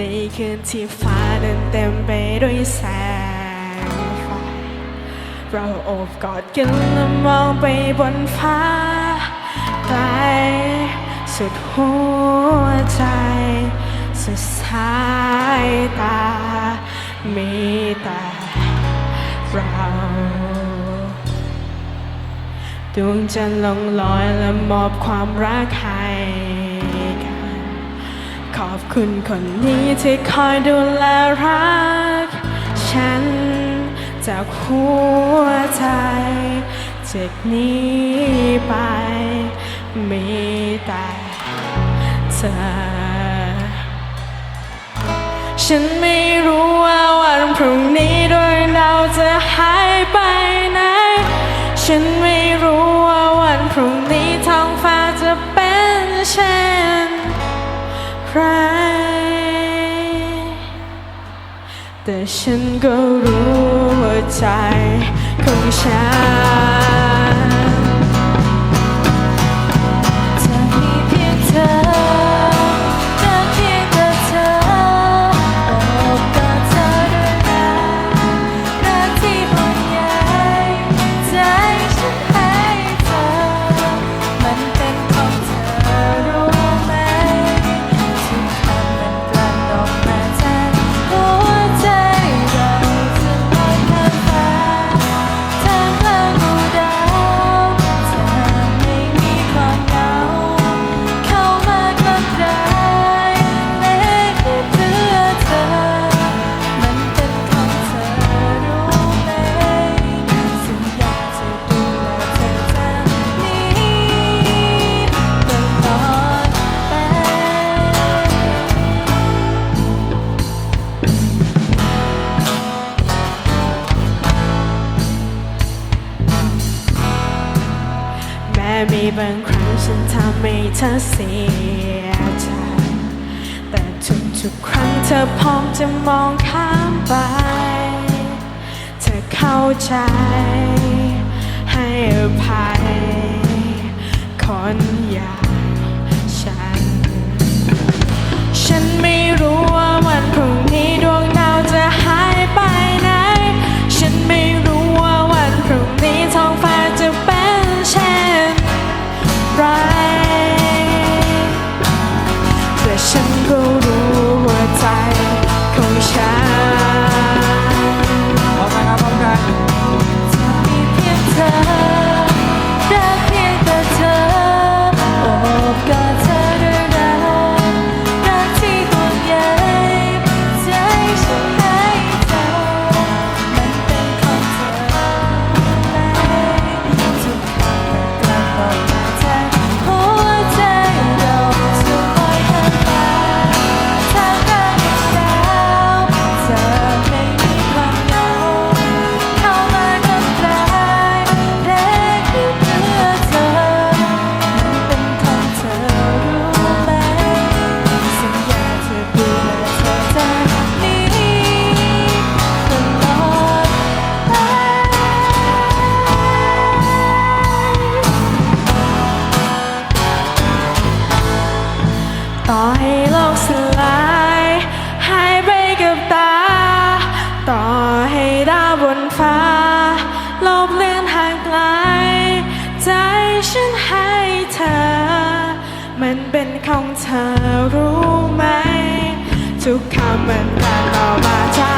ในคืนที่ฟ้านั้นเต็มไปด้วยแสงไฟเราโอบกอดกันและมองไปบนฟ้าไกลสุดหัวใจ สุดสายตา มีแต่เราดวงจันทร์ลงลอยและมอบความรักให้ ขอบคุณคนนี้ที่คอยดูแลรัก ฉันจากหัวใจจากนี้ไป มีแต่เธอ ฉันไม่รู้ว่าวันพรุ่งนี้ดวงดาวจะหายไปไหน ฉันไม่รู้ว่าวันพรุ่งนี้ท้องฟ้าจะเป็นเช่น ไรแต่ฉันก็รู้ว่าใจของฉัน ม้มีบางครั้งฉันทำให้เธอเสียใจ แต่ทุกๆครั้งเธอพร้อมจะมองข้ามไป เธอเข้าใจ ให้อภัยคนอย่าง ต่อให้โลกสลายหายไปกับตา ต่อให้ดาวบนฟ้าลบเลือนห่างไกล ใจฉันให้เธอ มันเป็นของเธอรู้ไหม ทุกคำมันกลั่นออมาจาก